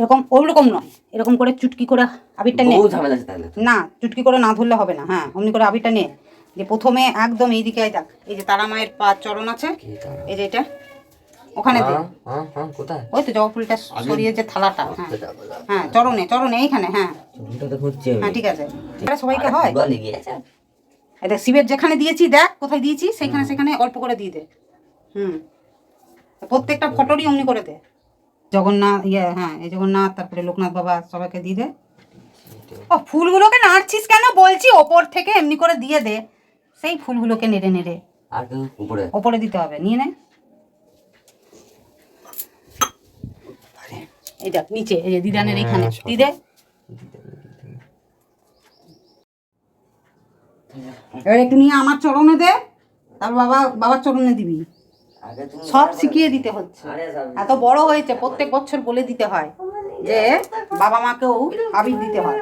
এরকম ওরকম নয়। এরকম করে চুটকি করে আবিরটা নে। না চুটকি করে না ধরলে হবে না হ্যাঁ অমনি করে আবিরটা নে। যে প্রথমে একদম এইদিকে দেখ এই যে তারা মায়ের পা চরণ আছে এই যে এটা ওখানে দে। হ্যাঁ, হ্যাঁ, হ্যাঁ, কোথায়? ওই তো জবা ফুলটা সরিয়ে যে থালাটা হ্যাঁ। হ্যাঁ চরণে চরণে এইখানে হ্যাঁ। হ্যাঁ ঠিক আছে। এটা সবাইকে হয়? এই শিবের যেখানে দিয়েছি দেখ কোথায় দিয়েছি সেখানে সেখানে অল্প করে দিয়ে দে। হুম। প্রত্যেকটা ফটোরই অমনি করে দে। জগন্নাথ ইয়ে হ্যাঁ এই জগন্নাথ তারপরে লোকনাথ বাবা সবাইকে দিয়ে দে। ও ফুলগুলোকে নাড়ছিস কেন? বলছি ওপর থেকে এমনি করে দিয়ে দে। সেই ফুলগুলোকে নেড়ে নেড়ে। আর উপরে। ওপরে দিতে হবে নিয়ে নে। এই দেখ নিচে এই দিদানের এখানে দিয়ে দে। এবার একটু নিয়ে আমার চরণে দে। তারপর বাবা বাবার চরণে দিবি। সব শিখিয়ে দিতে হচ্ছে। এত বড় হয়েছে প্রত্যেক বছর বলে দিতে হয় যে বাবা মাকেও আবির দিতে হয়।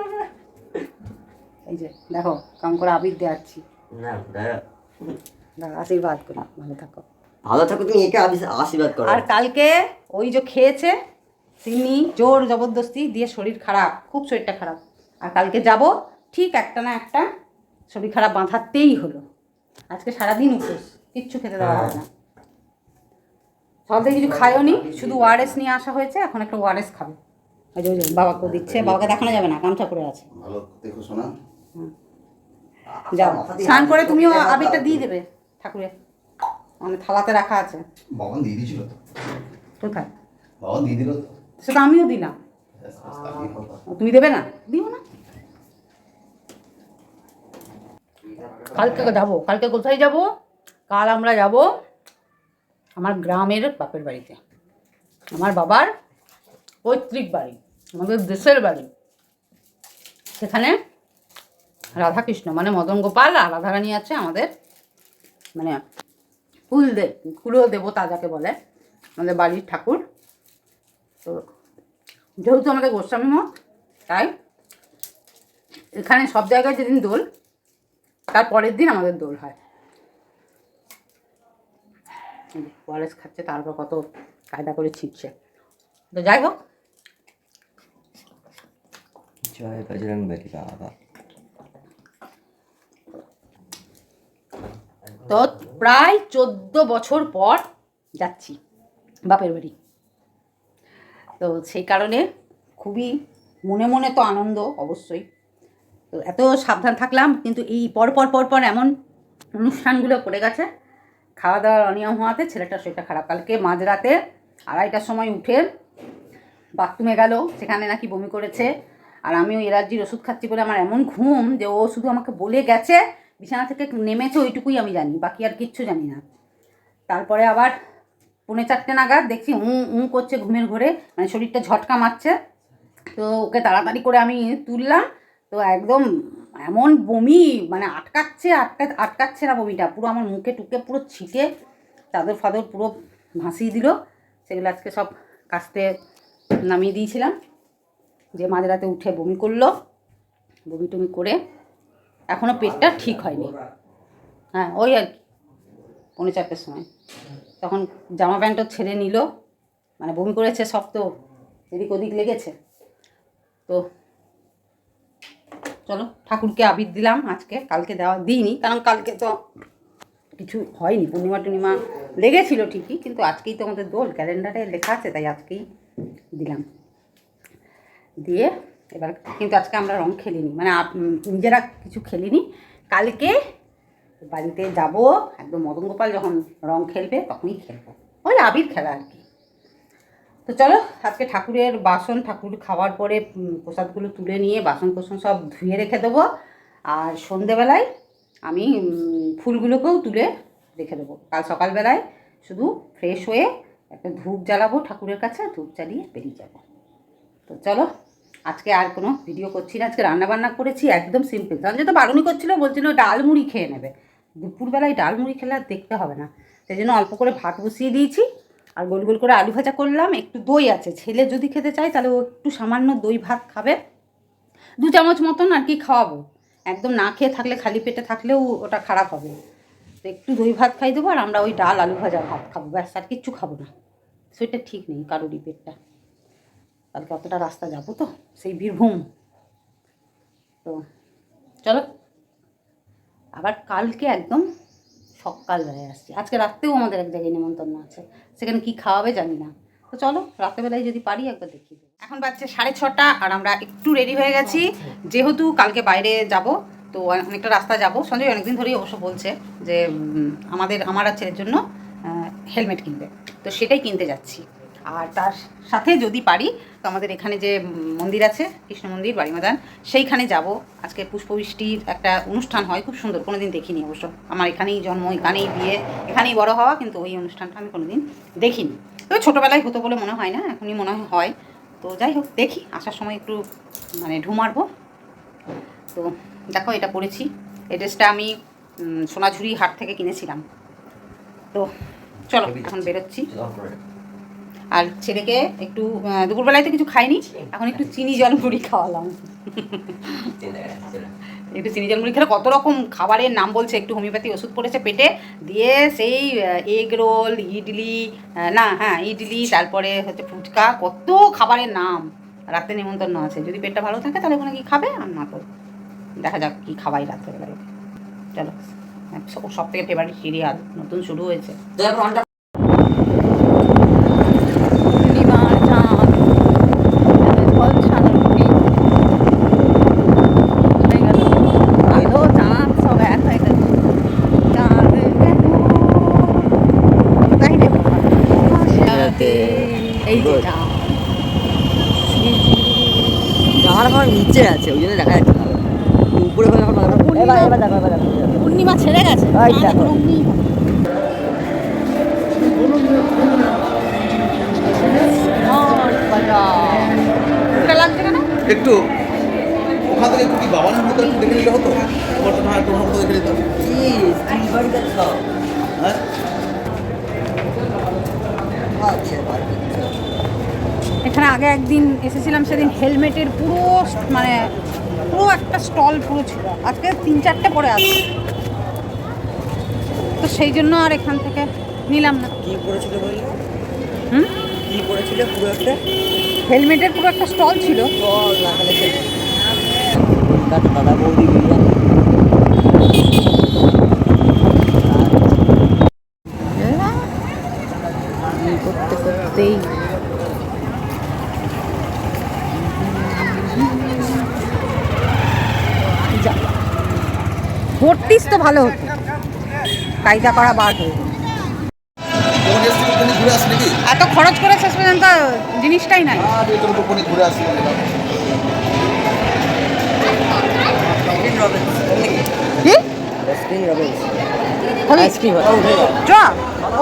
এই যে দেখো কেমন করে আবির দেওয়াচ্ছি আশীর্বাদ করি ভালো থাকো। ভালো থাকো তুমি একে আশীর্বাদ করো। আর কালকে ওই যে খেয়েছে তিনি জোর জবরদস্তি দিয়ে শরীর খারাপ খুব শরীরটা খারাপ। আর কালকে যাব ঠিক একটা না একটা শরীর খারাপ বাঁধাতেই হলো। আজকে সারাদিন উপোস কিচ্ছু খেতে দেওয়া হবে না। সকাল থেকে কিছু খায়ও নি শুধু ওয়ারেস নিয়ে আসা হয়েছে এখন একটা ওয়ারেস খাবে। ওই যে বাবাকে দিচ্ছে বাবাকে দেখানো যাবে না গামছা পরে আছে। ভালো দেখো শোনা যাও। স্নান করে তুমিও আবিরটা দিয়ে দেবে ঠাকুরের মানে থালাতে রাখা আছে। বাবান দিয়ে দিয়েছিল তো। কোথায়? বাবান দিয়ে দিল তো। সেটা আমিও দিলাম। তুমি দেবে না? দিও না। কালকে যাব কালকে কোথায় যাব? কাল আমরা যাব। আমার গ্রামের বাপের বাড়িতে। আমার বাবার পৈতৃক বাড়ি, আমাদের দেশের বাড়ি। সেখানে রাধাকৃষ্ণ মানে মদন গোপাল আর রাধারানী আছে আমাদের মানে কুল দেব কুলো দেবতা যাকে বলে, আমাদের বাড়ির ঠাকুর। তো যেহেতু আমাদের গোস্বামী মঠ, তাই এখানে সব জায়গায় যেদিন দোল, তার পরের দিন আমাদের দোল হয়। ওয়ারেস খাচ্ছে তারপর কত কায়দা করে ছিটছে। তো যাই হোক। জয় বজরং বলি বাবা। তো প্রায় চোদ্দ বছর পর যাচ্ছি বাপের বাড়ি। তো সেই কারণে খুবই মনে মনে তো আনন্দ অবশ্যই। তো এত সাবধান থাকলাম কিন্তু এই পর পর পর পর এমন অনুষ্ঠানগুলো পড়ে গেছে খাওয়া দাওয়ার অনিয়ম হওয়াতে ছেলেটার শরীরটা খারাপ। কালকে মাঝরাতে আড়াইটার সময় উঠে বাথরুমে গেল, সেখানে নাকি বমি করেছে। আর আমিও এলার্জির ওষুধ খাচ্ছি বলে আমার এমন ঘুম যে ও শুধু আমাকে বলে গেছে, বিছানা থেকে নেমেছে, ওইটুকুই আমি জানি, বাকি আর কিচ্ছু জানি না। তারপরে আবার পৌনে চারটে নাগাদ দেখছি উঁ উঁ করছে ঘুমের ঘরে মানে শরীরটা ঝটকা মারছে। তো ওকে তাড়াতাড়ি করে আমি তুললাম, তো একদম এমন বমি মানে আটকাচ্ছে, আটকা, আটকাচ্ছে না বমিটা। পুরো আমার মুখে টুকে পুরো ছিটে চাদর ফাদর পুরো ভাসিয়ে দিল। সেগুলো আজকে সব কাস্তে নামিয়ে দিয়েছিলাম। যে মাঝরাতে উঠে বমি করল। বমি টমি করে এখনও পেটটা ঠিক হয়নি। হ্যাঁ ওই আর কি। পৌনে চারটের সময়। তখন জামা প্যান্টও ছেড়ে নিল। মানে বমি করেছে সব তো এদিক ওদিক লেগেছে। তো চলো, ঠাকুরকে আবির দিলাম, আজকে কালকে দেওয়া দিইনি, কারণ কালকে তো কিছু হয়নি, পূর্ণিমা টূর্ণিমা লেগেছিল ঠিকই, কিন্তু আজকেই তো আমাদের দোল, ক্যালেন্ডারে লেখা আছে, তাই আজকেই দিলাম। দিয়ে এবার, কিন্তু আজকে আমরা রং খেলিনি মানে নিজেরা কিছু খেলিনি। কালকে বাড়িতে যাব, একদম মদন গোপাল যখন রং খেলবে, তখনই খেলব। ওই আবির খেলা আর কি। তো চলো, আজকে ঠাকুরের বাসন, ঠাকুর খাওয়ার পরে প্রসাদগুলো তুলে নিয়ে বাসন কোসন সব ধুয়ে রেখে দেবো। আর সন্ধেবেলায় আমি ফুলগুলোকেও তুলে রেখে দেবো। কাল সকালবেলায় শুধু ফ্রেশ হয়ে একটা ধূপ জ্বালাবো ঠাকুরের কাছে, ধূপ জ্বালিয়ে বেরিয়ে যাব। তো চলো, আজকে আর কোনো ভিডিও করছি না। আজকে রান্না বান্না করেছি একদম সিম্পল তাহলে তো বারণই করছিল, বলছিল ডাল মুড়ি খেয়ে নেবে। দুপুরবেলায় ডাল মুড়ি খেলে আর দেখতে হবে না। সেই জন্য অল্প করে ভাত বসিয়ে দিয়েছি। আর গোল গোল করে আলু ভাজা করলাম, একটু দই আছে। ছেলে যদি খেতে চায়, তাহলে ও একটু সামান্য দই ভাত খাবে। দু চামচ মতন আর কি খাওয়াবো। একদম না খেয়ে থাকলে, খালি পেটে থাকলেও ওটা খারাপ হবে। তো একটু দই ভাত খাই দেবো, আর আমরা ওই ডাল, আলু ভাজা ভাত খাব। ব্যাস, আর কিচ্ছু খাব না। সেটা ঠিক নেই, কারোরই পেটটা। কালকে অতটা রাস্তা যাব তো, সেই বীরভূম। তো চলো। আবার কালকে একদম সকালবেলায় আসছি। আজকে রাত্রেও আমাদের এক জায়গায় নিমন্ত্রণ আছে। সেখানে কি খাওয়াবে জানি না। তো চলো, রাত্রেবেলায় যদি পারি একবার দেখি এখন বাচ্চা সাড়ে ছটা আর আমরা একটু রেডি হয়ে গেছি। যেহেতু কালকে বাইরে যাব, তো অনেকটা রাস্তা যাব। সঞ্জয় অনেকদিন ধরেই অবশ্য বলছে যে আমাদের, আমার আর ছেলের জন্য হেলমেট কিনবে। তো সেটাই কিনতে যাচ্ছি। আর তার সাথে যদি পারি তো আমাদের এখানে যে মন্দির আছে কৃষ্ণ মন্দির বাড়িমাদান সেইখানে যাব। আজকে পুষ্পবৃষ্টির একটা অনুষ্ঠান হয় খুব সুন্দর কোনোদিন দেখিনি অবশ্য। আমার এখানেই জন্ম এখানেই বিয়ে এখানেই বড় হওয়া কিন্তু ওই অনুষ্ঠানটা আমি কোনোদিন দেখিনি। তবে ছোটোবেলায় হতো বলে মনে হয় না এখনই মনে হয় হয়। তো যাই হোক দেখি আসার সময় একটু মানে ঢু মারবো। তো দেখো এটা পরেছি এই ড্রেসটা আমি সোনাঝুরি হাট থেকে কিনেছিলাম। তো চলো এখন বেরোচ্ছি। আর ছেলেকে একটু দুপুরবেলায় তো কিছু খাইনি, এখন একটু চিনি জল মুড়ি খাওয়ালাম। একটু চিনি জল মুড়ি খেলে কত রকম খাবারের নাম বলছে, একটু হোমিওপ্যাথি ওষুধ পড়েছে পেটে, দিয়ে সেই এগ রোল ইডলি না হ্যাঁ ইডলি, তারপরে হচ্ছে ফুচকা, কত খাবারের নাম। রাতে নিমন্ত্রণ আছে, যদি পেটটা ভালো থাকে তাহলে ওখানে কি খাবে? আর না তো, দেখা যাক কি খাবাই রাত্রেবেলায়। চলো সব থেকে ফেভারিট সিরিয়াল, নতুন শুরু হয়েছে পূর্ণিমার চাঁদ জল ছাড়ানি হয়ে গেল আলো চাঁদ সব এক হয়ে গেল চাঁদ গেল। তাই রে বাবা। এই যে চাঁদ আমার নিচে আছে ওই জন্য দেখা যাচ্ছে না। উপরে এখন। এবার এবার দেখো এবার দেখো পূর্ণিমা ছেড়ে গেছে। এই দেখো। একটু ওখান থেকে একটু কি বাবানের মতো একটু দেখে নিলে হতো? তোমার হ্যাঁ তোমার মতো দেখে নিতাম। কি স্টিল বাড়ি যাচ্ছ হ্যাঁ। এখানে আগে একদিন এসেছিলাম সেদিন হেলমেটের পুরো মানে পুরো একটা স্টল পুরো ছিল। আজকে তিন চারটে পরে আছে। তো সেই জন্য আর এখান থেকে নিলাম না। কি বললে? হুম? কি পড়েছিল পুরো একটা? হেলমেটের পুরো একটা স্টল ছিল। দাদা বৌদি বিরিয়ানি ভর্তিস তো ভালো হতো। কায়দা করা বার হয়ে এত খরচ করে শেষ পর্যন্ত জিনিসটাই নাই।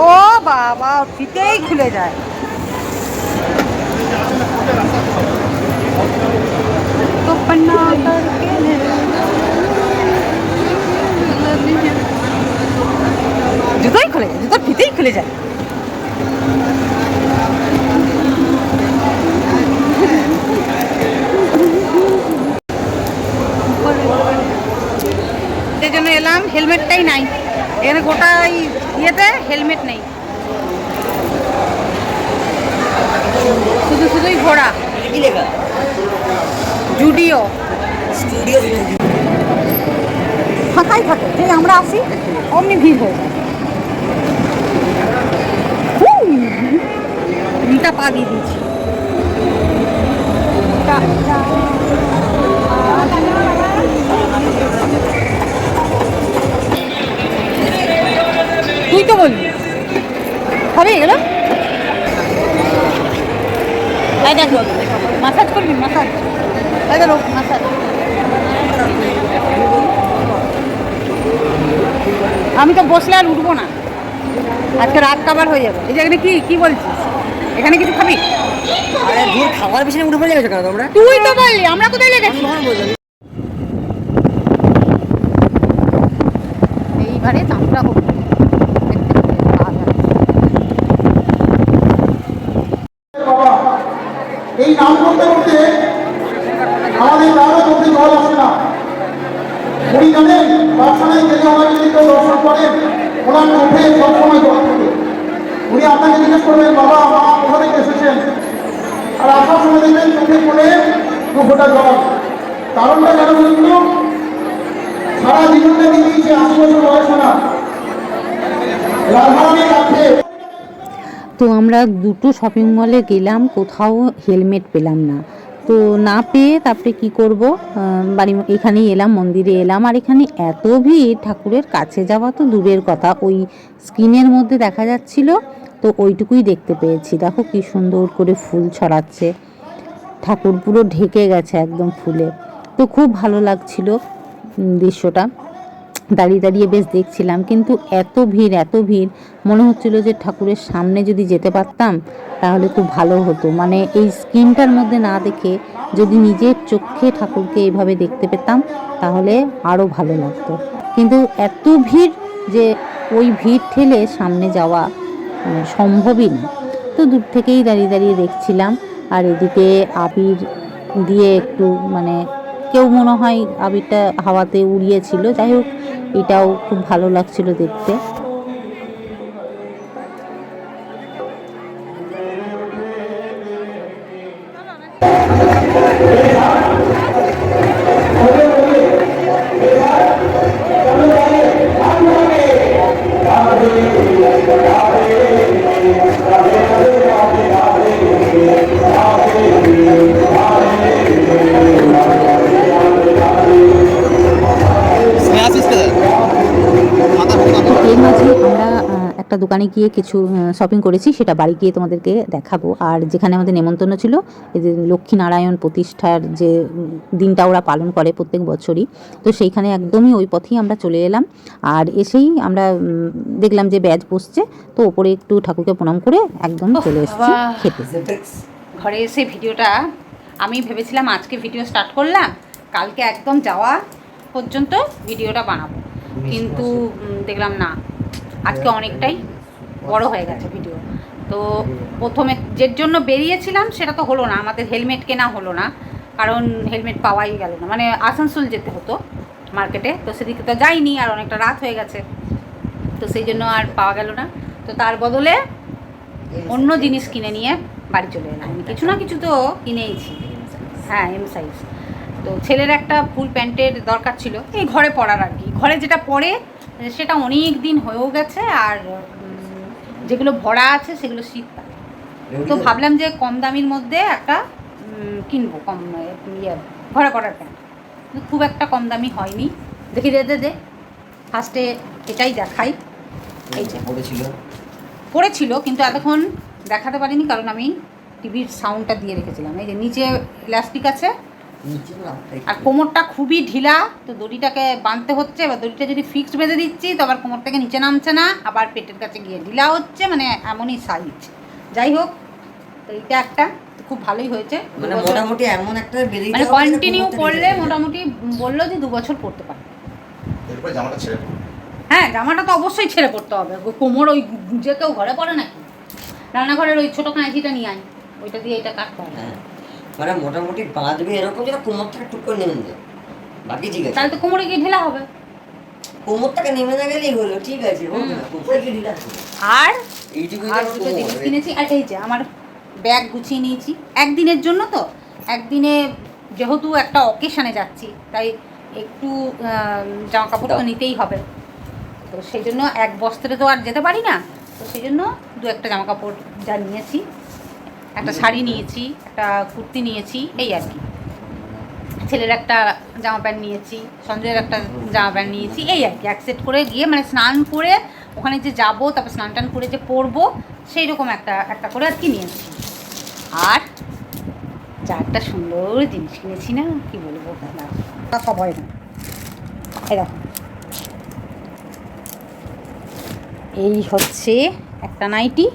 ও বাবা ফিতেই খুলে যায়। तो ফিতেই যায় সেই জন্য এলাম হেলমেটটাই নাই। এখানে গোটা ইয়েতে হেলমেট নেই। শুধু শুধুই ঘোড়া। জুডিও। ফাঁকাই থাকে যে আমরা আসি অমনি ভিড় হয়ে যায় হুম, উল্টা পা দিয়ে দিয়েছি। তুই তো বলবি হবে দেখো মাসাজ করবি মাসাজ মাসাজ আমি তো বসলে আর উঠবো না। আজকে রাত কাবার হয়ে যাবে। এই যে এখানে কি কি বলছিস? এখানে কিছু খাবি? আরে দূর খাবার পিছনে উঠে পড়ে গেছো কেন তোমরা? তুই তো বললি আমরা কোথায় লেগেছি তখন বললাম। এইবারে চাঁদটা হোক বাবা এই নাম করতে করতে আমাদের গ্রামে চোখে জল আসে না উনি জানেন বাসায় গেলে ওনাকে যদি কেউ দর্শন করেন ওনার চোখে সবসময় জল থাকে উনি আপনাকে জিজ্ঞেস করবেন বাবা মা কোথা থেকে এসেছেন আর আসার সময় করে দেখবেন চোখে পড়ে দু ফোঁটা জল কারণটা কেন বলুন তো? সারা জীবনটা দিয়ে দিয়েছে আশি বছর বয়স না রাধারানী রাখে তো আমরা দুটো শপিং মলে গেলাম, কোথাও হেলমেট পেলাম না। তো না পেয়ে তারপরে কি করব? বাড়ি, এখানেই এলাম, মন্দিরে এলাম। আর এখানে এত ভিড়, ঠাকুরের কাছে যাওয়া তো দূরের কথা। ওই স্ক্রিনের মধ্যে দেখা যাচ্ছিল, তো ওইটুকুই দেখতে পেয়েছি। দেখো কি সুন্দর করে ফুল ছড়াচ্ছে। ঠাকুর পুরো ঢেকে গেছে একদম ফুলে। তো খুব ভালো লাগছিল দৃশ্যটা। দাঁড়িয়ে দাঁড়িয়ে বেশ দেখছিলাম, কিন্তু এত ভিড় এত ভিড়, মনে হচ্ছিল যে ঠাকুরের সামনে যদি যেতে পারতাম, তাহলে খুব ভালো হতো। মানে এই স্ক্রিনটার মধ্যে না দেখে যদি নিজের চোখে ঠাকুরকে এইভাবে দেখতে পেতাম, তাহলে আরও ভালো লাগতো। কিন্তু এত ভিড় যে ওই ভিড় ঠেলে সামনে যাওয়া মানে সম্ভবই না। তো দূর থেকেই দাঁড়িয়ে দাঁড়িয়ে দেখছিলাম, আর এদিকে আবির দিয়ে একটু মানে কেউ মনে হয় আবিরটা হাওয়াতে উড়িয়েছিল। যাই হোক এটাও খুব ভালো লাগছিল দেখতে। দোকানে গিয়ে কিছু শপিং করেছি সেটা বাড়ি গিয়ে তোমাদেরকে দেখাবো। আর যেখানে আমাদের নেমন্তন্ন ছিল এই যে লক্ষ্মীনারায়ণ প্রতিষ্ঠার যে দিনটা ওরা পালন করে প্রত্যেক বছরই তো সেইখানে একদমই ওই পথেই আমরা চলে এলাম। আর এসেই আমরা দেখলাম যে ব্যাজ বসছে তো ওপরে একটু ঠাকুরকে প্রণাম করে একদম চলে এসেছি খেতে। ঘরে এসে ভিডিওটা আমি ভেবেছিলাম আজকে ভিডিও স্টার্ট করলাম কালকে একদম যাওয়া পর্যন্ত ভিডিওটা বানাবো। কিন্তু দেখলাম না আজকে অনেকটাই বড় হয়ে গেছে ভিডিও তো প্রথমে যের জন্য বেরিয়েছিলাম সেটা তো হলো না, আমাদের হেলমেট কেনা হলো না, কারণ হেলমেট পাওয়াই গেল না। মানে আসানসোল যেতে হতো মার্কেটে তো সেদিকে তো যাইনি, আর অনেকটা রাত হয়ে গেছে। তো সেই জন্য আর পাওয়া গেল না। তো তার বদলে অন্য জিনিস কিনে নিয়ে বাড়ি চলে এলাম। কিছু না কিছু তো কিনেইছি। হ্যাঁ এম সাইজ তো ছেলের একটা ফুল প্যান্টের দরকার ছিল, এই ঘরে পরার আর কি। ঘরে যেটা পরে, সেটা অনেক দিন হয়েও গেছে, আর যেগুলো ভরা আছে সেগুলো শীতকাল তো ভাবলাম যে কম দামির মধ্যে একটা কিনবো কম ইয়ে ভরা করার প্যান্ট। কিন্তু খুব একটা কম দামি হয়নি। দেখি দে দে দে। ফার্স্টে এটাই দেখাই। এই যে। পড়েছিল। পড়েছিল কিন্তু এতক্ষণ দেখাতে পারিনি কারণ আমি টিভির সাউন্ডটা দিয়ে রেখেছিলাম। এই যে নিচে ইলাস্টিক আছে আর কোমরটা খুবই ঢিলা তো দড়িটাকে বাঁধতে হচ্ছে এবার দড়িটা যদি ফিক্সড বেঁধে দিচ্ছি তো আবার কোমর থেকে নিচে নামছে না আবার পেটের কাছে গিয়ে ঢিলা হচ্ছে মানে এমনই সাইজ যাই হোক তো এইটা একটা খুব ভালোই হয়েছে মানে মোটামুটি এমন একটা বেরিয়ে মানে কন্টিনিউ করলে মোটামুটি বলল যে দু বছর পড়তে পারে। এরপরে জামাটা ছেড়ে হ্যাঁ জামাটা তো অবশ্যই ছেড়ে পড়তে হবে। কোমর ওই যে কেউ ঘরে পড়ে নাকি? রান্নাঘরের ওই ছোটো কাঁচিটা নিয়ে আয় ওইটা দিয়ে এটা কাটতে হবে। হ্যাঁ। মানে মোটামুটি বাঁধবে এরকম যেন কোমর থেকে টুক করে নেমে যায়। বাকি ঠিক আছে। তাহলে তো কোমরে গিয়ে ঢিলা হবে। কোমর থেকে নেমে না গেলেই হলো ঠিক আছে কোমরে গিয়ে ঢিলা। আর? এইটুকু আর দুটো জিনিস কিনেছি আর এই যে আমার ব্যাগ গুছিয়ে নিয়েছি। একদিনের জন্য তো একদিনে যেহেতু একটা অকেশানে যাচ্ছি তাই একটু জামা কাপড় তো নিতেই হবে। তো সেই জন্য এক বস্ত্রে তো আর যেতে পারি না তো সেই জন্য দু একটা জামা কাপড় যা নিয়েছি। একটা শাড়ি নিয়েছি, একটা কুর্তি নিয়েছি, এই আর কি। ছেলের একটা জামা প্যান্ট নিয়েছি, সঞ্জয়ের একটা জামা প্যান্ট নিয়েছি, এই আর কি। এক সেট করে গিয়ে মানে স্নান করে ওখানে যে যাব, তারপর স্নান টান করে যে পরবো সেই রকম একটা একটা করে আর কি নিয়েছি। আর চারটা সুন্দর জিনিস কিনেছি না, কি বলব, না দেখো। এই হচ্ছে একটা নাইটি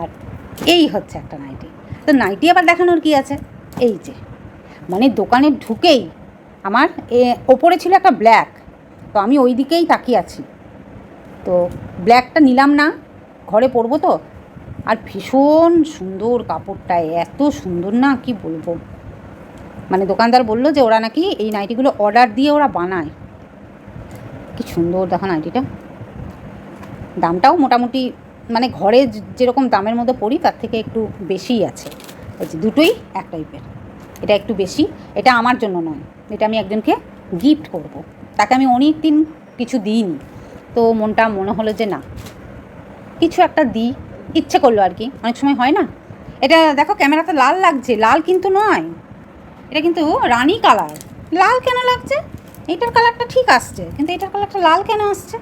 আর এই হচ্ছে একটা নাইটি। তো নাইটি আবার দেখানোর কি আছে? এই যে মানে দোকানে ঢুকেই আমার এ, ওপরে ছিল একটা ব্ল্যাক তো আমি ওই দিকেই তাকিয়ে আছি। তো ব্ল্যাকটা নিলাম না, ঘরে পরবো তো। আর ভীষণ সুন্দর কাপড়টা, এত সুন্দর না, কি বলব? মানে দোকানদার বলল যে ওরা নাকি এই নাইটিগুলো অর্ডার দিয়ে ওরা বানায়। কি সুন্দর, দেখো নাইটিটা। দামটাও মোটামুটি মানে ঘরে যেরকম দামের মধ্যে পড়ি, তার থেকে একটু বেশিই আছে। যে দুটোই এক টাইপের এটা একটু বেশি। এটা আমার জন্য নয়। এটা আমি একজনকে গিফট করব। তাকে আমি অনেক দিন কিছু দিইনি। তো মনটা মনে হলো যে না, কিছু একটা দিই। ইচ্ছে করল আর কি। অনেক সময় হয় না? এটা দেখো ক্যামেরাতে লাল লাগছে। লাল কিন্তু নয়। এটা কিন্তু রানী কালার। লাল কেন লাগছে? এটার কালারটা ঠিক আসছে। কিন্তু এটার কালারটা লাল কেন আসছে?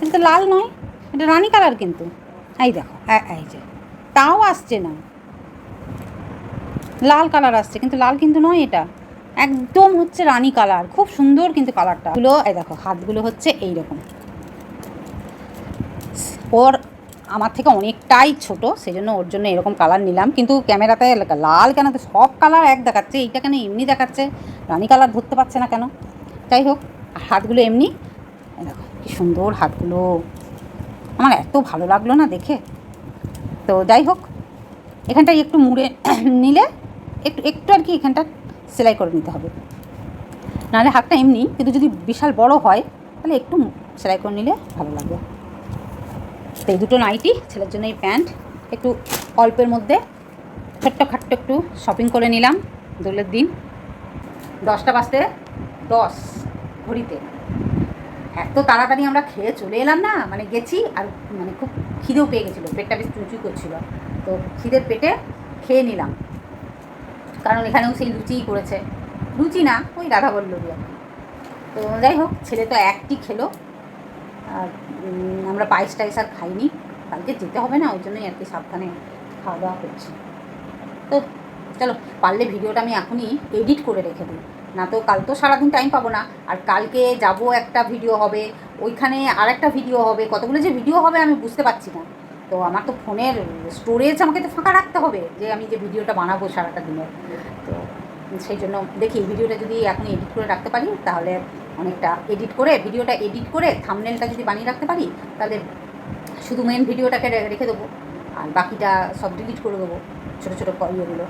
কিন্তু লাল নয়। এটা রানী কালার কিন্তু। এই দেখো, এই যে। তাও আসছে না। লাল কালার আসছে, কিন্তু লাল কিন্তু নয় এটা। একদম হচ্ছে রানী কালার, খুব সুন্দর কিন্তু কালারটা। গুলো এই দেখো, হাতগুলো হচ্ছে এই রকম ওর আমার থেকে অনেকটাই ছোট সেই জন্য ওর জন্য এরকম কালার নিলাম। কিন্তু ক্যামেরাতে লাল কেন? তো সব কালার এক দেখাচ্ছে, এইটা কেন এমনি দেখাচ্ছে? রানী কালার ধরতে পারছে না কেন? যাই হোক, হাতগুলো এমনি দেখো, কি সুন্দর হাতগুলো। আমার এত ভালো লাগল না দেখে। তো যাই হোক, এখানটায় একটু মুড়ে নিলে একটু একটু আর কি এখানটা সেলাই করে নিতে হবে। নাহলে হাতটা এমনি, কিন্তু যদি বিশাল বড় হয়, তাহলে একটু সেলাই করে নিলে ভালো লাগবে। তো এই দুটো নাইটি, ছেলের জন্য এই প্যান্ট, একটু অল্পের মধ্যে ছোট্ট খাট্ট একটু শপিং করে নিলাম। দোলের দিন, দশটা বাজতে দশ ঘড়িতে। এত তাড়াতাড়ি আমরা খেয়ে চলে এলাম না মানে গেছি আর মানে খুব খিদেও পেয়ে গেছিল, পেটটা বেশ চুচু করছিল। তো খিদের পেটে খেয়ে নিলাম। কারণ এখানেও সেই লুচিই করেছে। লুচি না, ওই রাধা আর কি। তো যাই হোক, ছেলে তো একটি খেলো। আর আমরা পায়েস টাইস আর খাইনি। কালকে যেতে হবে না, ওই জন্যই আর কি সাবধানে খাওয়া দাওয়া করছি। তো, চলো, পারলে ভিডিওটা আমি এখনই এডিট করে রেখে দিই। না তো কাল তো সারাদিন টাইম পাবো না। আর কালকে যাব একটা ভিডিও হবে, ওইখানে আর একটা ভিডিও হবে। কতগুলো যে ভিডিও হবে আমি বুঝতে পারছি না। তো আমার তো ফোনের স্টোরেজ আমাকে তো ফাঁকা রাখতে হবে যে আমি যে ভিডিওটা বানাবো সারাটা দিনের তো সেই জন্য দেখি ভিডিওটা যদি এখন এডিট করে রাখতে পারি, তাহলে অনেকটা এডিট করে ভিডিওটা এডিট করে থামনেলটা যদি বানিয়ে রাখতে পারি, তাহলে শুধু মেন ভিডিওটাকে রেখে দেবো। আর বাকিটা সব ডিলিট করে দেবো, ছোটো ছোটো ইয়েগুলো।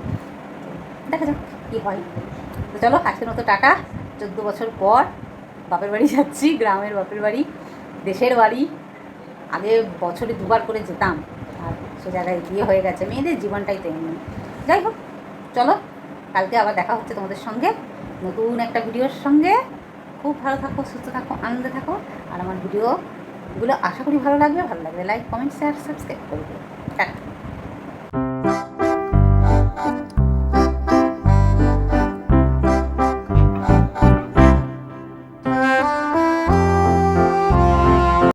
দেখা যাক কী হয়। তো চলো, আজকের মতো টাটা। চোদ্দ বছর পর বাপের বাড়ি যাচ্ছি, গ্রামের বাপের বাড়ি, দেশের বাড়ি। আগে বছরে দুবার করে যেতাম, আর সে জায়গায় বিয়ে হয়ে গেছে। মেয়েদের জীবনটাই তো এমনি। যাই হোক, চলো, কালকে আবার দেখা হচ্ছে তোমাদের সঙ্গে। নতুন একটা ভিডিওর সঙ্গে। খুব ভালো থাকো, সুস্থ থাকো, আনন্দে থাকো। আর আমার ভিডিওগুলো আশা করি ভালো লাগবে। ভালো লাগবে লাইক কমেন্ট শেয়ার সাবস্ক্রাইব করবে। টাটা।